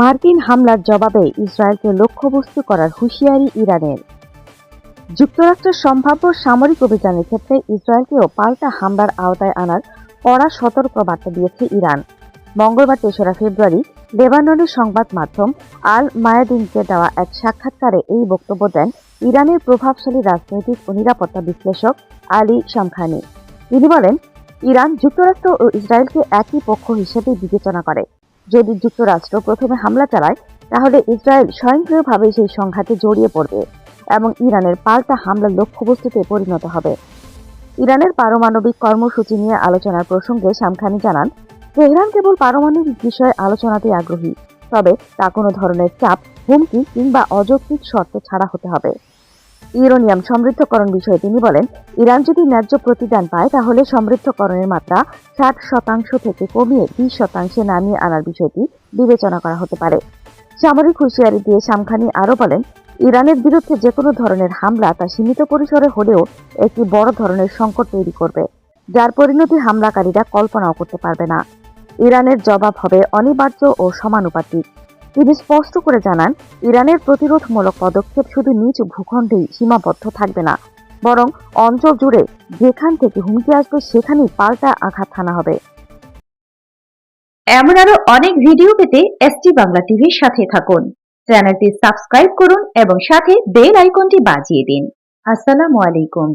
মার্কিন হামলার জবাবে ইসরায়েলকে লক্ষ্যবস্তু করার হুঁশিয়ারি ইরানের। যুক্তরাষ্ট্রের সম্ভাব্য সামরিক অভিযানের ক্ষেত্রে ইসরায়েলকেও পাল্টা হামলার আওতায় আনার কড়া সতর্ক বার্তা দিয়েছে ইরান। মঙ্গলবার তেসরা ফেব্রুয়ারি লেবাননের সংবাদ মাধ্যম আল মায়াদিনকে দেওয়া এক সাক্ষাৎকারে এই বক্তব্য দেন ইরানের প্রভাবশালী রাজনৈতিক ও নিরাপত্তা বিশ্লেষক আলী শামখানি। তিনি বলেন, ইরান যুক্তরাষ্ট্র ও ইসরায়েলকে একই পক্ষ হিসেবে বিবেচনা করে। যদি যুক্তরাষ্ট্র প্রথমে হামলা চালায়, তাহলে ইসরায়েল স্বয়ংক্রিয়ভাবে সেই সংঘাতে জড়িয়ে পড়বে এবং ইরানের পাল্টা হামলার লক্ষ্যবস্তুতে পরিণত হবে। ইরানের পারমাণবিক কর্মসূচি নিয়ে আলোচনার প্রসঙ্গে শামখানি জানান, তেহরান কেবল পারমাণবিক বিষয়ে আলোচনাতে আগ্রহী, তবে তা কোনো ধরনের চাপ, হুমকি কিংবা অযৌক্তিক শর্ত ছাড়া হতে হবে। ইউরোনিয়াম সমৃদ্ধকরণ বিষয়ে তিনি বলেন, ইরান যদি ন্যায্য প্রতিদান পায়, তাহলে সমৃদ্ধকরণের মাত্রা ষাট শতাংশ থেকে কমিয়ে বিশ শতাংশে নামিয়ে আনার বিষয়টি বিবেচনা করা হতে পারে। সামরিক হুঁশিয়ারি দিয়ে শামখানি আরও বলেন, ইরানের বিরুদ্ধে যে কোনো ধরনের হামলা তা সীমিত পরিসরে হলেও একটি বড় ধরনের সংকট তৈরি করবে, যার পরিণতি হামলাকারীরা কল্পনাও করতে পারবে না। ইরানের জবাব হবে অনিবার্য ও সমানুপাতিক। তিনি স্পষ্ট করে জানান, ইরানের প্রতিরোধমূলক পদক্ষেপ শুধু নিজ ভূখণ্ডেই সীমাবদ্ধ থাকবে না, বরং অঞ্চল জুড়ে যেখান থেকে হুমকি আসবে সেখানেই পাল্টা আঘাত হানা হবে। এমন আরও অনেক ভিডিও পেতে এসটি বাংলা টিভির সাথে থাকুন। চ্যানেলটি সাবস্ক্রাইব করুন এবং সাথে বেল আইকনটি বাজিয়ে দিন। আসসালামু আলাইকুম।